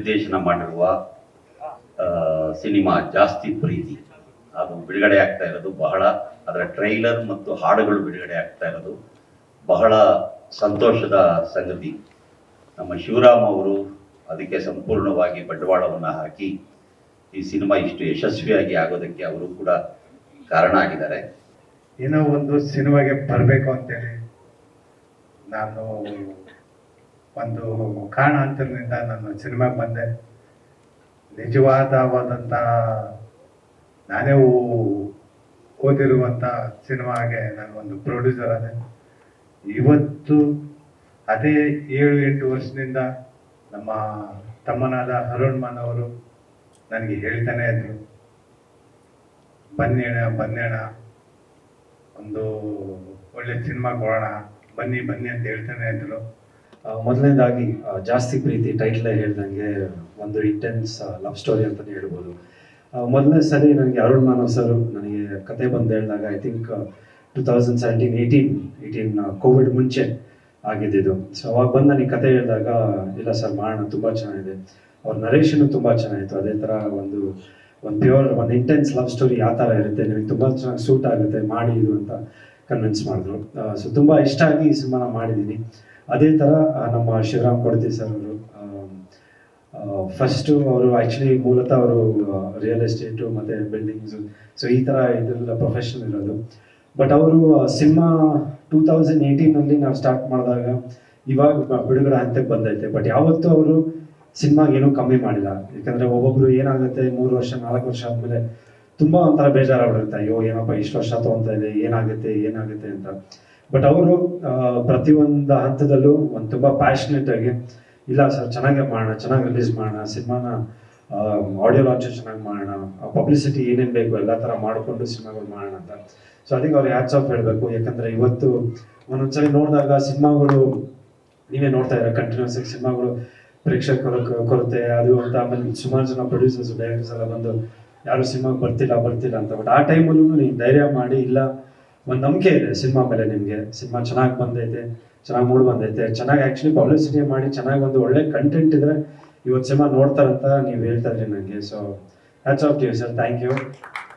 ನಿರ್ದೇಶನ ಮಾಡಿರುವ ಸಿನಿಮಾ ಜಾಸ್ತಿ ಪ್ರೀತಿ. ಅದು ಬಿಡುಗಡೆ ಆಗ್ತಾ ಇರೋದು ಬಹಳ, ಅದರ ಟ್ರೈಲರ್ ಮತ್ತು ಹಾಡುಗಳು ಬಿಡುಗಡೆ ಆಗ್ತಾ ಇರೋದು ಬಹಳ ಸಂತೋಷದ ಸಂಗತಿ. ನಮ್ಮ ಶಿವರಾಮ್ ಅವರು ಅದಕ್ಕೆ ಸಂಪೂರ್ಣವಾಗಿ ಬಂಡವಾಳವನ್ನು ಹಾಕಿ ಈ ಸಿನಿಮಾ ಇಷ್ಟು ಯಶಸ್ವಿಯಾಗಿ ಆಗೋದಕ್ಕೆ ಅವರು ಕೂಡ ಕಾರಣ ಆಗಿದ್ದಾರೆ. ಏನೋ ಒಂದು ಸಿನಿಮಾಗೆ ಬರಬೇಕು ಅಂತೇಳಿ ನಾನು ಒಂದು ಕಾರಣಾಂತರದಿಂದ ನಾನು ಸಿನಿಮಾಗೆ ಬಂದೆ. ನಿಜವಾದವಾದಂಥ ನಾನೇ ಓದಿರುವಂಥ ಸಿನಿಮಾಗೆ ನಾನು ಒಂದು ಪ್ರೊಡ್ಯೂಸರ್ ಅದೇ ಇವತ್ತು ಅದೇ ಏಳು, ಎಂಟು ವರ್ಷದಿಂದ ನಮ್ಮ ತಮ್ಮನಾದ ಅರುಣ್ ಮಾನ್ ಅವರು ನನಗೆ ಹೇಳ್ತಾನೆ ಇದ್ರು ಬನ್ನೇಣ ಬನ್ನೇಣ ಒಂದು ಒಳ್ಳೆ ಸಿನಿಮಾ ಕೊಡೋಣ, ಬನ್ನಿ ಬನ್ನಿ ಅಂತ ಹೇಳ್ತಾನೆ ಇದ್ರು. ಮೊದಲನೇದಾಗಿ ಆ, ಜಾಸ್ತಿ ಪ್ರೀತಿ ಟೈಟ್ಲೇ ಹೇಳ್ದಂಗೆ ಒಂದು ಇಂಟೆನ್ಸ್ ಲವ್ ಸ್ಟೋರಿ ಅಂತಲೇ ಹೇಳ್ಬೋದು. ಆ, ಮೊದಲನೇ ಸರಿ ನನಗೆ ಅರುಣ್ ಮಾನವ್ ಸರ್ ನನಗೆ ಕತೆ ಬಂದು ಹೇಳಿದಾಗ I think two thousand seventeen eighteen eighteen Covid ಮುಂಚೆ ಆಗಿದ್ದಿದ್ದು. ಸೊ ಅವಾಗ ಬಂದು ನನಗೆ ಕತೆ ಹೇಳಿದಾಗ ಇಲ್ಲ ಸರ್ ಮಾಡೋಣ ತುಂಬ ಚೆನ್ನಾಗಿದೆ. ಅವ್ರ ನರೇಶನು ತುಂಬ ಚೆನ್ನಾಗಿತ್ತು. ಅದೇ ಥರ ಒಂದು ಒಂದು ಪ್ಯೂರ್ ಒಂದು ಇಂಟೆನ್ಸ್ ಲವ್ ಸ್ಟೋರಿ ಯಾವ ಥರ ಇರುತ್ತೆ. ನಿಮಗೆ ತುಂಬ ಚೆನ್ನಾಗಿ ಸೂಟ್ ಆಗುತ್ತೆ ಮಾಡಿ ಇದು ಅಂತ ಕನ್ವಿನ್ಸ್ ಮಾಡಿದ್ರು. ಸೊ ತುಂಬ ಇಷ್ಟ ಆಗಿ ಈ ಸಿನಿಮಾನ ಮಾಡಿದ್ದೀನಿ. ಅದೇ ಥರ ನಮ್ಮ ಶಿವರಾಮ್ ಕೊಡತಿ ಸರ್ ಅವರು ಫಸ್ಟು ಅವರು ಆ್ಯಕ್ಚುಲಿ ಮೂಲತಃ ಅವರು ರಿಯಲ್ ಎಸ್ಟೇಟು ಮತ್ತು ಬಿಲ್ಡಿಂಗ್ಸು ಸೊ ಈ ಥರ ಇದೆಲ್ಲ ಪ್ರೊಫೆಷನ್ ಇರೋದು. ಬಟ್ ಅವರು ಸಿನಿಮಾ ಟೂ ತೌಸಂಡ್ ಏಯ್ಟೀನಲ್ಲಿ ನಾವು ಸ್ಟಾರ್ಟ್ ಮಾಡಿದಾಗ ಇವಾಗ ಬಿಡುಗಡೆ ಹಂತಕ್ಕೆ ಬಂದೈತೆ. ಬಟ್ ಯಾವತ್ತೂ ಅವರು ಸಿನಿಮಾಗೆ ಏನೂ ಕಮ್ಮಿ ಮಾಡಿಲ್ಲ. ಯಾಕಂದರೆ ಒಬ್ಬೊಬ್ರು ಏನಾಗುತ್ತೆ, ಮೂರು ವರ್ಷ, ನಾಲ್ಕು ವರ್ಷ ಆದಮೇಲೆ ತುಂಬ ಒಂಥರ ಬೇಜಾರಾಗ್ಬಿಡುತ್ತೆ. ಅಯ್ಯೋ, ಏನಪ್ಪ ಇಷ್ಟು ವರ್ಷ ತೊಗೊತಾ ಇದೆ ಏನಾಗುತ್ತೆ ಏನಾಗುತ್ತೆ ಅಂತ. ಬಟ್ ಅವರು ಪ್ರತಿಯೊಂದು ಹಂತದಲ್ಲೂ ಒಂದು ತುಂಬ ಪ್ಯಾಷನೇಟ್ ಆಗಿ, ಇಲ್ಲ ಸರ್, ಚೆನ್ನಾಗೇ ಮಾಡೋಣ, ಚೆನ್ನಾಗಿ ರಿಲೀಸ್ ಮಾಡೋಣ, ಸಿನಿಮಾನ ಆಡಿಯೋ ಲಾಂಚ್ ಚೆನ್ನಾಗಿ ಮಾಡೋಣ ಪಬ್ಲಿಸಿಟಿ ಏನೇನು ಬೇಕು ಎಲ್ಲ ಥರ ಮಾಡಿಕೊಂಡು ಸಿನಿಮಾಗಳು ಮಾಡೋಣ ಅಂತ. ಸೊ ಅದಕ್ಕೆ ಅವ್ರು ಹ್ಯಾಟ್ಸ್ ಆಫ್ ಹೇಳಬೇಕು. ಯಾಕಂದರೆ ಇವತ್ತು ಒಂದೊಂದ್ಸರಿ ನೋಡಿದಾಗ ಸಿನಿಮಾಗಳು, ನೀವೇ ನೋಡ್ತಾ ಇರೋ ಕಂಟಿನ್ಯೂಸ್ ಆಗಿ ಸಿನಿಮಾಗಳು ಪ್ರೇಕ್ಷಕರ ಕೊರತೆ ಅದು ಅಂತ ಆಮೇಲೆ ಸುಮಾರು ಜನ ಪ್ರೊಡ್ಯೂಸರ್ಸ್ ಡೈರೆಕ್ಟರ್ಸ್ ಎಲ್ಲ ಬಂದು, ಯಾರು ಸಿನಿಮಾಗೆ ಬರ್ತಿಲ್ಲ ಬರ್ತಿಲ್ಲ ಅಂತ. ಬಟ್ ಆ ಟೈಮಲ್ಲೂ ನೀವು ಧೈರ್ಯ ಮಾಡಿ, ಇಲ್ಲ ಒಂದು ನಂಬಿಕೆ ಇದೆ, ಸಿನಿಮಾ ಮೇಲೆ ನಿಮಗೆ. ಸಿನಿಮಾ ಚೆನ್ನಾಗಿ ಬಂದೈತೆ, ಚೆನ್ನಾಗಿ ಮೂಡ್ ಬಂದೈತೆ. ಚೆನ್ನಾಗಿ ಆ್ಯಕ್ಚುಲಿ ಪಬ್ಲಿಸಿಟಿ ಮಾಡಿ ಚೆನ್ನಾಗಿ ಒಂದು ಒಳ್ಳೆ ಕಂಟೆಂಟ್ ಇದ್ರೆ ಇವತ್ತು ಸಿನಿಮಾ ನೋಡ್ತಾರಂತ ನೀವು ಹೇಳ್ತಾ ಇದ್ರಿ ನನಗೆ so hats off you sir thank you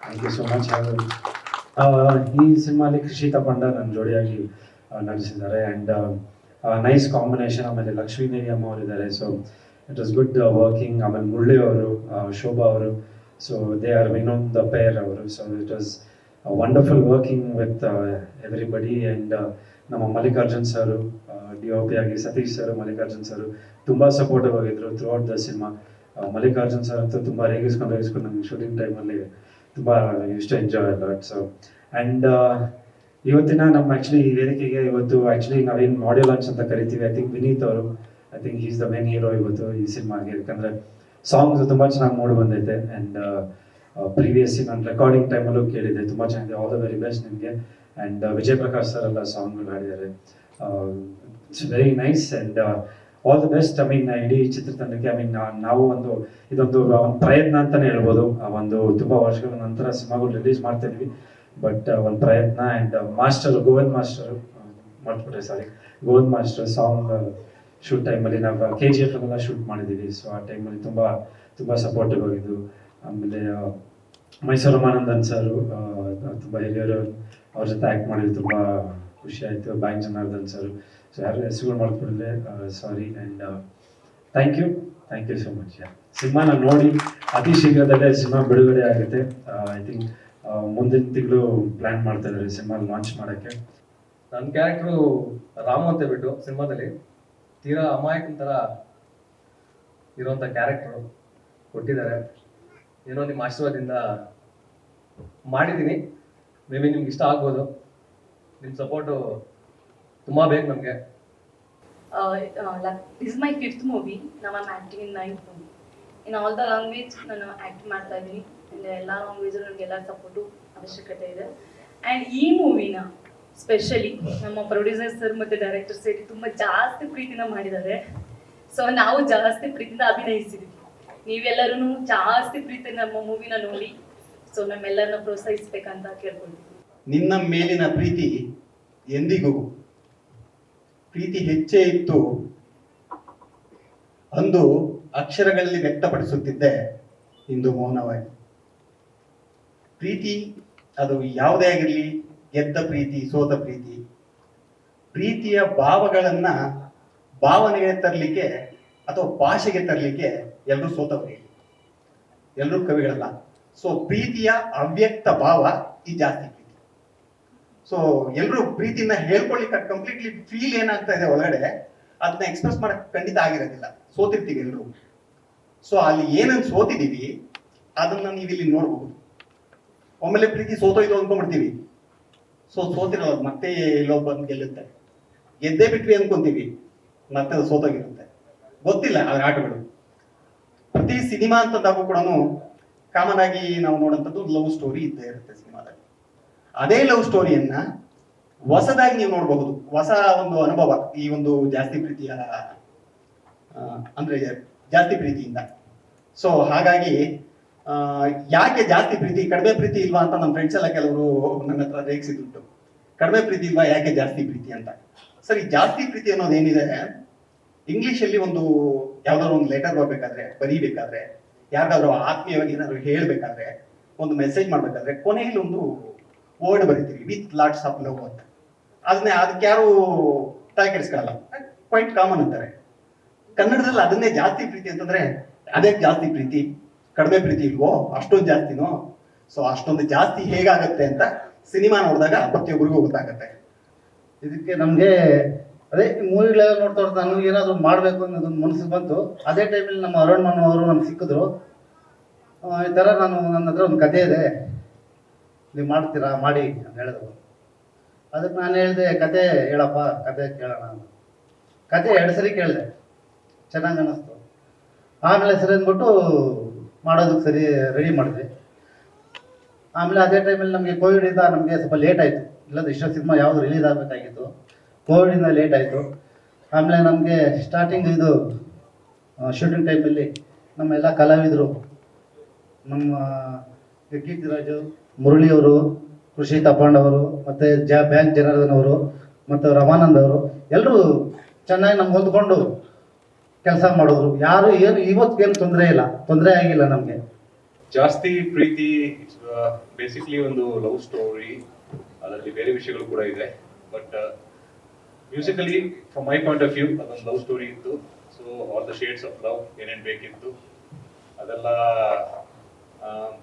thank you so much ಈ ಸಿನಿಮಾಲಿ ಕೃಷಿತ ಪಂಡ ನನ್ನ ಜೋಡಿಯಾಗಿ ನಡೆಸಿದ್ದಾರೆ ಅಂಡ್ ಆ್ಯಂಡ್ ನೈಸ್ ಕಾಂಬಿನೇಷನ್ ಆಮೇಲೆ ಲಕ್ಷ್ಮೀದೇವಿ ಅಮ್ಮ ಅವರಿದ್ದಾರೆ so it was good working ಆಮೇಲೆ ಮುರಳಿ ಅವರು ಶೋಭಾ ಅವರು. ಸೊ ದೇ ಆರ್ ವಿನೋಮ್ ದ ಪೇರ್ ಅವರು. So it was wonderful working with everybody and ನಮ್ಮ Mallikarjun sir D O P ಆಗಿ ಸತೀಶ್ ಸರ್, ಮಲ್ಲಿಕಾರ್ಜುನ್ ಸರ್ ತುಂಬ ಸಪೋರ್ಟಿವ್ ಆಗಿದ್ರು throughout the cinema Mallikarjun sir ಅಂತೂ ತುಂಬ ರೇಗಿಸ್ಕೊಂಡು ರೇಗಿಸ್ಕೊಂಡು ನಮ್ಮ ಶೂಟಿಂಗ್ ಟೈಮಲ್ಲಿ ತುಂಬ ಇಷ್ಟ ಎಂಜಾಯ್ ಅಲಾಟ್ ಸೊ ಆ್ಯಂಡ್ ಇವತ್ತಿನ ನಮ್ಮ ಆ್ಯಕ್ಚುಲಿ ಈ ವೇದಿಕೆಗೆ ಇವತ್ತು ಆ್ಯಕ್ಚುಲಿ ನಾವೇನು ಆಡಿಯೋ ಲಾಂಚ್ ಅಂತ ಕರಿತೀವಿ ಐ ಥಿಂಕ್ ವಿನೀತ್ ಅವರು I think is the main hero ಇವತ್ತು ಈ ಸಿನಿಮಾಗೆ ಯಾಕಂದರೆ ಸಾಂಗ್ಸ್ ತುಂಬ ಚೆನ್ನಾಗಿ ಮೂಡಿ ಬಂದೈತೆ ಆ್ಯಂಡ್ ಪ್ರೀವಿಯಸ್ ನಾನು ರೆಕಾರ್ಡಿಂಗ್ ಟೈಮಲ್ಲೂ ಕೇಳಿದೆ ತುಂಬ ಚೆನ್ನಾಗಿದೆ. ಆಲ್ ದ ವೆರಿ ಬೆಸ್ಟ್ ನಿಮಗೆ. ಆ್ಯಂಡ್ ವಿಜಯ್ ಪ್ರಕಾಶ್ ಸರ್ ಎಲ್ಲ ಸಾಂಗ್ಗಳು ಹಾಡಿದ್ದಾರೆ. It's very nice and all the best I mean ಇಡೀ ಚಿತ್ರತಂಡಕ್ಕೆ ಐ ಮೀನ್ ನಾವು ಒಂದು, ಇದೊಂದು ಒಂದು ಪ್ರಯತ್ನ ಅಂತಲೇ ಹೇಳ್ಬೋದು. ಒಂದು ತುಂಬ ವರ್ಷಗಳ ನಂತರ ಸಿನಿಮಾಗಳು ರಿಲೀಸ್ ಮಾಡ್ತಾ ಇದ್ವಿ. ಬಟ್ ಒಂದು ಪ್ರಯತ್ನ ಆ್ಯಂಡ್ ಮಾಸ್ಟರ್ ಗೋವಿಂದ್ ಮಾಸ್ಟರ್ ಮಾಡ್ಬಿಟ್ರೆ sorry. Govind master song shoot ಟೈಮಲ್ಲಿ ನಾವು ಕೆ ಜಿ ಎಫ್ ಎಲ್ಲ ಶೂಟ್ ಮಾಡಿದ್ದೀವಿ. ಸೊ ಆ ಟೈಮಲ್ಲಿ ತುಂಬ ತುಂಬ ಸಪೋರ್ಟಿವ್ ಆಗಿದ್ದು. ಆಮೇಲೆ ಮೈಸೂರು ಮಾನಂದನ್ ಸರ್ ತುಂಬ ಹಿರಿಯರು ಅವ್ರ ಜೊತೆ ಆ್ಯಕ್ಟ್ ಮಾಡಿದ್ರು, ತುಂಬ ಖುಷಿ ಆಯಿತು. ಬ್ಯಾಂಕ್ ಜನಾರ್ದನ್ ಸರ್ ಸೊ ಯಾರು ಹೆಸರುಗಳು sorry and thank you thank you so much ಸಿನಿಮಾನ ನೋಡಿ, ಅತಿ ಶೀಘ್ರದಲ್ಲೇ ಸಿನಿಮಾ ಬಿಡುಗಡೆ ಆಗುತ್ತೆ. ಐ ಥಿಂಕ್ ಮುಂದಿನ ತಿಂಗಳು ಪ್ಲ್ಯಾನ್ ಮಾಡ್ತಾ ಇದ್ದಾರೆ ಸಿನಿಮಾ ಲಾಂಚ್ ಮಾಡೋಕ್ಕೆ. ನನ್ನ ಕ್ಯಾರೆಕ್ಟ್ರು ರಾಮು ಅಂತ ಬಿಟ್ಟು ಸಿನಿಮಾದಲ್ಲಿ ತೀರಾ ಅಮಾಯಕನ ಥರ ಇರುವಂಥ ಕ್ಯಾರೆಕ್ಟ್ರು ಕೊಟ್ಟಿದ್ದಾರೆ. ಏನೋ ನಿಮ್ಮ ಆಶೀರ್ವಾದದಿಂದ ಮಾಡಿದ್ದೀನಿ. ಮೇ ಬಿ ನಿಮ್ಗೆ ಇಷ್ಟ ಆಗ್ಬೋದು. ನಿಮ್ಮ ಸಪೋರ್ಟು ತುಂಬ ಬೇಕು ನಮಗೆ. ಇಸ್ ಮೈ ಫಿಫ್ತ್ ಮೂವಿ ನಮ್ಮ acting in. Ninth movie in all the language ನಾನು ಆ್ಯಕ್ಟ್ ಮಾಡ್ತಾ ಇದ್ದೀನಿ. ಆ್ಯಂಡ್ ಎಲ್ಲ ಲ್ಯಾಂಗ್ವೇಜಲ್ಲಿ ನನಗೆ ಎಲ್ಲ ಸಪೋರ್ಟು ಅವಶ್ಯಕತೆ ಇದೆ. ಆ್ಯಂಡ್ ಈ ಮೂವಿನ ಸ್ಪೆಷಲಿ ನಮ್ಮ ಪ್ರೊಡ್ಯೂಸರ್ ಸರ್ ಮತ್ತು ಡೈರೆಕ್ಟರ್ ಸೇರಿ ತುಂಬ ಜಾಸ್ತಿ ಪ್ರೀತಿನ ಮಾಡಿದ್ದಾರೆ. ಸೊ ನಾವು ಜಾಸ್ತಿ ಪ್ರೀತಿಯಿಂದ ಅಭಿನಯಿಸಿದ್ವಿ. ನೀವೆಲ್ಲರೂ ಜಾಸ್ತಿ ಪ್ರೀತಿ ನಮ್ಮ ಮೂವಿನ ನೋಡಿ ಸೊ ನಮ್ಮೆಲ್ಲರನ್ನ ಪ್ರೋತ್ಸಾಹಿಸ್ಬೇಕಂತ ಕೇಳ್ಕೊಳ್ತೀವಿ ನಿನ್ನ ಮೇಲಿನ ಪ್ರೀತಿ ಎಂದಿಗೂ ಪ್ರೀತಿ ಹೆಚ್ಚೇ ಇತ್ತು ಅಂದು ಅಕ್ಷರಗಳಲ್ಲಿ ವ್ಯಕ್ತಪಡಿಸುತ್ತಿದ್ದೆ ಇಂದು ಮೌನವಾಗಿ. ಪ್ರೀತಿ ಅದು ಯಾವುದೇ ಆಗಿರಲಿ, ಗೆದ್ದ ಪ್ರೀತಿ, ಸೋತ ಪ್ರೀತಿ, ಪ್ರೀತಿಯ ಭಾವಗಳನ್ನ ಭಾವನೆಗೆ ತರಲಿಕ್ಕೆ ಅಥವಾ ಭಾಷೆಗೆ ತರಲಿಕ್ಕೆ ಎಲ್ಲರೂ ಸೋತವರೇ. ಎಲ್ಲರೂ ಕವಿಗಳಲ್ಲ. ಸೊ ಪ್ರೀತಿಯ ಅವ್ಯಕ್ತ ಭಾವ ಈ ಜಾಸ್ತಿ ಪ್ರೀತಿ. ಸೊ ಎಲ್ಲರೂ ಪ್ರೀತಿನ ಹೇಳ್ಕೊಳ್ಳಿಕ್ಕೆ ಕಂಪ್ಲೀಟ್ಲಿ ಫೀಲ್ ಏನಾಗ್ತಾ ಇದೆ ಒಳಗಡೆ ಅದನ್ನ ಎಕ್ಸ್ಪ್ರೆಸ್ ಮಾಡಕ್ ಖಂಡಿತ ಆಗಿರೋದಿಲ್ಲ. ಸೋತಿರ್ತೀವಿ ಎಲ್ಲರೂ ಸೊ ಅಲ್ಲಿ ಏನನ್ನು ಸೋತಿದೀವಿ, ಅದನ್ನ ನೀವು ಇಲ್ಲಿ ನೋಡ್ಬೋದು. ಒಮ್ಮೆಲೆ ಪ್ರೀತಿ ಸೋತೋಯ್ತು ಅನ್ಕೊಂಡ್ಬಿಡ್ತೀವಿ. ಸೊ ಸೋತಿರಲ್ಲ ಮತ್ತೆ ಎಲ್ಲೋ ಬಂದು ಗೆಲ್ಲುತ್ತೆ. ಎದ್ದೇ ಬಿಟ್ವಿ ಅನ್ಕೊಂತೀವಿ. ಮತ್ತೆ ಅದು ಸೋತೋಗಿರುತ್ತೆ. ಗೊತ್ತಿಲ್ಲ ಅದ್ರ ಆಟಗಳು. ಪ್ರತಿ ಸಿನಿಮಾ ಅಂತಂದಾಗೂ ಕೂಡ ಕಾಮನ್ ಆಗಿ ನಾವು ನೋಡೋಂಥದ್ದು ಲವ್ ಸ್ಟೋರಿ ಇದ್ದೇ ಇರುತ್ತೆ ಸಿನಿಮಾದಲ್ಲಿ. ಅದೇ ಲವ್ ಸ್ಟೋರಿಯನ್ನ ಹೊಸದಾಗಿ ನೀವು ನೋಡಬಹುದು. ಹೊಸ ಒಂದು ಅನುಭವ, ಈ ಒಂದು ಜಾಸ್ತಿ ಪ್ರೀತಿಯ ಅಂದ್ರೆ ಜಾಸ್ತಿ ಪ್ರೀತಿಯಿಂದ. ಸೊ ಹಾಗಾಗಿ ಯಾಕೆ ಜಾಸ್ತಿ ಪ್ರೀತಿ, ಕಡಿಮೆ ಪ್ರೀತಿ ಇಲ್ವಾ ಅಂತ ನಮ್ಮ ಫ್ರೆಂಡ್ಸ್ ಎಲ್ಲ ಕೆಲವರು ನನ್ನ ಹತ್ರ ರೇಗಿಸಿದುಂಟು ಕಡಿಮೆ ಪ್ರೀತಿ ಇಲ್ವಾ, ಯಾಕೆ ಜಾಸ್ತಿ ಪ್ರೀತಿ ಅಂತ. ಸರಿ, ಜಾಸ್ತಿ ಪ್ರೀತಿ ಅನ್ನೋದು ಏನಿದೆ? ಇಂಗ್ಲಿಷ್ ಅಲ್ಲಿ ಒಂದು ಯಾವ್ದಾದ್ರು ಒಂದು ಲೆಟರ್ ಬರ್ಬೇಕಾದ್ರೆ, ಬರೀಬೇಕಾದ್ರೆ, ಯಾರಿಗಾದ್ರೂ ಆತ್ಮೀಯವಾಗಿ ಏನಾದ್ರು ಹೇಳ್ಬೇಕಾದ್ರೆ, ಒಂದು ಮೆಸೇಜ್ ಮಾಡ್ಬೇಕಾದ್ರೆ ಕೊನೆಯಲ್ಲಿ ಒಂದು ವರ್ಡ್ ಬರೀತೀವಿ ವಿತ್ ಲಾಟ್ಸ್ ಆಫ್ ಲವ್ ಅಂತ. ಅದನ್ನೇ, ಅದಕ್ಕೆ ಯಾರು ತಲೆ ಕೆಡಿಸ್ಕೊಳ್ಳಲ್ಲ ಕ್ವೈಟ್ ಕಾಮನ್ ಅಂತಾರೆ. ಕನ್ನಡದಲ್ಲಿ ಅದನ್ನೇ ಜಾಸ್ತಿ ಪ್ರೀತಿ ಅಂತಂದ್ರೆ, ಅದೇ ಜಾಸ್ತಿ ಪ್ರೀತಿ, ಕಡಿಮೆ ಪ್ರೀತಿ ಇಲ್ವೋ, ಅಷ್ಟೊಂದು ಜಾಸ್ತಿನೋ ಸೊ ಅಷ್ಟೊಂದು ಜಾಸ್ತಿ ಹೇಗಾಗತ್ತೆ ಅಂತ ಸಿನಿಮಾ ನೋಡಿದಾಗ ಪ್ರತಿಯೊಬ್ಬರಿಗೂ ಗೊತ್ತಾಗತ್ತೆ. ಇದಕ್ಕೆ ನಮಗೆ ಅದೇ ಮೂವಿಗಳೆಲ್ಲ ನೋಡ್ತಾ ನೋಡ್ತಾ ನನಗೆ ಏನಾದರೂ ಮಾಡಬೇಕು ಅನ್ನೋದೊಂದು ಮನಸ್ಸಿಗೆ ಬಂತು. ಅದೇ ಟೈಮಲ್ಲಿ ನಮ್ಮ ಅರುಣ್ ಮನು ಅವರು ನಮ್ಗೆ ಸಿಕ್ಕಿದ್ರು. ಈ ಥರ ನಾನು ನನ್ನ ಹತ್ರ ಒಂದು ಕತೆ ಇದೆ. ನೀವು ಮಾಡ್ತೀರಾ? ಮಾಡಿ ಅಂತ ಹೇಳಿದ್ರು. ಅದಕ್ಕೆ ನಾನು ಹೇಳಿದೆ ಕತೆ ಹೇಳಪ್ಪ ಕತೆ ಕೇಳೋಣ ಅಂತ. ಕತೆ ಎರಡು ಸರಿ ಕೇಳಿದೆ. ಚೆನ್ನಾಗಿ ಅನ್ನಿಸ್ತು ಆಮೇಲೆ ಸರಿ ಅಂದ್ಬಿಟ್ಟು ಮಾಡೋದಕ್ಕೆ ಸರಿ ರೆಡಿ ಮಾಡಿದ್ವಿ. ಆಮೇಲೆ ಅದೇ ಟೈಮಲ್ಲಿ ನಮಗೆ ಕೋವಿಡಿಂದ ನಮಗೆ ಸ್ವಲ್ಪ ಲೇಟ್ ಆಯಿತು. ಇಲ್ಲದ ಇಷ್ಟೋ ಸಿನಿಮಾ ಯಾವುದು ರಿಲೀಸ್ ಆಗಬೇಕಾಗಿತ್ತು. ಕೋವಿಡಿಂದ ಲೇಟ್ ಆಯಿತು. ಆಮೇಲೆ ನಮಗೆ ಸ್ಟಾರ್ಟಿಂಗ್ ಇದು ಶೂಟಿಂಗ್ ಟೈಮಲ್ಲಿ ನಮ್ಮ ಎಲ್ಲ ಕಲಾವಿದರು. ನಮ್ಮ ಗಿರಾಜು ಮುರಳಿಯವರು ಕೃಷಿ ತಪ್ಪಾಂಡವರು ಅವರು, ಮತ್ತು ಜ, ಬ್ಯಾಂಕ್ ಜನಾರ್ದನ್ ಅವರು, ಮತ್ತು ರಮಾನಂದ್ ಅವರು ಎಲ್ಲರೂ ಚೆನ್ನಾಗಿ ನಮ್ಗೆ ಹೊಂದ್ಕೊಂಡು ಕೆಲಸ ಮಾಡಿದ್ರು. ಯಾರು ಏನು ಇವತ್ತಿಗೇನು ತೊಂದರೆ ಇಲ್ಲ. ತೊಂದರೆ ಆಗಿಲ್ಲ ನಮಗೆ. ಜಾಸ್ತಿ ಪ್ರೀತಿ ಬೇಸಿಕ್ಲಿ ಒಂದು ಲವ್ ಸ್ಟೋರಿ ಅದರಲ್ಲಿ ಬೇರೆ ವಿಷಯಗಳು ಕೂಡ ಇದೆ. But musically from my point of view ಅದೊಂದು ಲವ್ ಸ್ಟೋರಿ ಇತ್ತು. So all the shades of love ಏನೇನು ಬೇಕಿತ್ತು, ಅದೆಲ್ಲ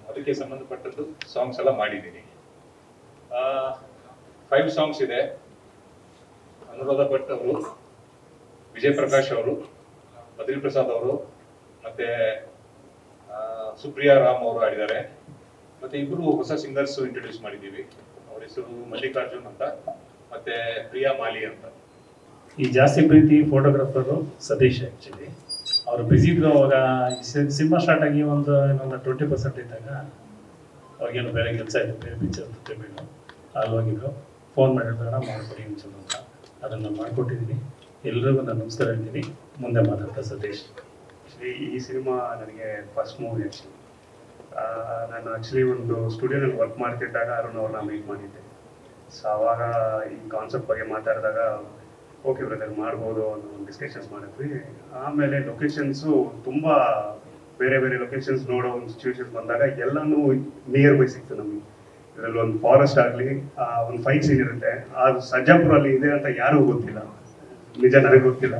ಅದಕ್ಕೆ ಸಂಬಂಧಪಟ್ಟದ್ದು ಸಾಂಗ್ಸ್ ಎಲ್ಲ ಮಾಡಿದ್ದೀನಿ. ಫೈವ್ ಸಾಂಗ್ಸ್ ಇದೆ. ಅನುರಾಧ ಭಟ್ ಅವರು, ವಿಜಯ್ ಪ್ರಕಾಶ್ ಅವರು ಬದ್ರಿ ಪ್ರಸಾದ್ ಅವರು, ಮತ್ತೆ ಸುಪ್ರಿಯಾ ರಾಮ್ ಅವರು ಆಡಿದ್ದಾರೆ ಮತ್ತೆ ಇಬ್ರು ಹೊಸ ಸಿಂಗರ್ಸ್ ಇಂಟ್ರೊಡ್ಯೂಸ್ ಮಾಡಿದ್ದೀವಿ. ಅವರ ಹೆಸರು ಮಲ್ಲಿಕಾರ್ಜುನ್ ಅಂತ, ಮತ್ತೆ ಪ್ರಿಯಾ ಮಾಲಿ ಅಂತ. ಈ ಜಾಸ್ತಿ ಪ್ರೀತಿ ಫೋಟೋಗ್ರಾಫರು ಸತೀಶ್ ಆ್ಯಕ್ಚುಲಿ ಅವರು ಬ್ಯುಸಿ ಇದ್ರು ಅವಾಗ ಸಿನಿಮಾ ಸ್ಟಾರ್ಟ್ ಆಗಿ ಒಂದು ಇನ್ನೊಂದು ಟ್ವೆಂಟಿ ಪರ್ಸೆಂಟ್ ಇದ್ದಾಗ ಅವ್ರಿಗೇನು ಬೇರೆ ಕೆಲಸ ಇತ್ತು ಬೇರೆ ಪಿಕ್ಚರ್ ಬೇಕು ಅಲ್ಲಿ ಹೋಗಿದ್ರು. ಫೋನ್ ಮಾಡಿರ್ತಾರ ಮಾಡ್ಕೊಡಿ ಚಲೋ ಅಂತ ಅದನ್ನು ಮಾಡಿಕೊಟ್ಟಿದ್ದೀನಿ ಎಲ್ರಿಗೂ ನಾನು ನಮಸ್ಕಾರ ಹೇಳ್ತೀನಿ. ಮುಂದೆ ಮಾತಾಡ್ತಾ ಸತೀಶ್. ಈ ಸಿನಿಮಾ ನನಗೆ ಫಸ್ಟ್ ಮೂವಿ ಆ್ಯಕ್ಚುಲಿ ನಾನು ಆ್ಯಕ್ಚುಲಿ ಒಂದು ಸ್ಟುಡಿಯೋನಲ್ಲಿ ವರ್ಕ್ ಮಾಡ್ತಿದ್ದಾಗ ಅರುಣ್ ಅವ್ರನ್ನ ಮೀಟ್ ಮಾಡಿದ್ದೆ. ಸೊ ಅವಾಗ ಈ ಕಾನ್ಸೆಪ್ಟ್ ಬಗ್ಗೆ ಮಾತಾಡಿದಾಗ ಓಕೆ ಬ್ರದರ್ ಮಾಡ್ಬೋದು ಅನ್ನೋ ಒಂದು ಡಿಸ್ಕಷನ್ಸ್ ಮಾಡಿದ್ವಿ. ಆಮೇಲೆ ಲೊಕೇಶನ್ಸು ತುಂಬ ಬೇರೆ ಬೇರೆ ಲೊಕೇಶನ್ಸ್ ನೋಡೋ ಒಂದು ಸಿಚುವೇಶನ್ ಬಂದಾಗ ಎಲ್ಲನೂ ನಿಯರ್ ಬೈ ಸಿಕ್ತು ನಮಗೆ. ಇದರಲ್ಲಿ ಒಂದು ಫಾರೆಸ್ಟ್ ಆಗಲಿ ಒಂದು ಫೈಟ್ ಸೀನ್ ಇರುತ್ತೆ. ಅದು ಸಜ್ಜಾಪುರಲ್ಲಿ ಇದೆ ಅಂತ ಯಾರಿಗೂ ಗೊತ್ತಿಲ್ಲ. ನಿಜ ನನಗೆ ಗೊತ್ತಿಲ್ಲ.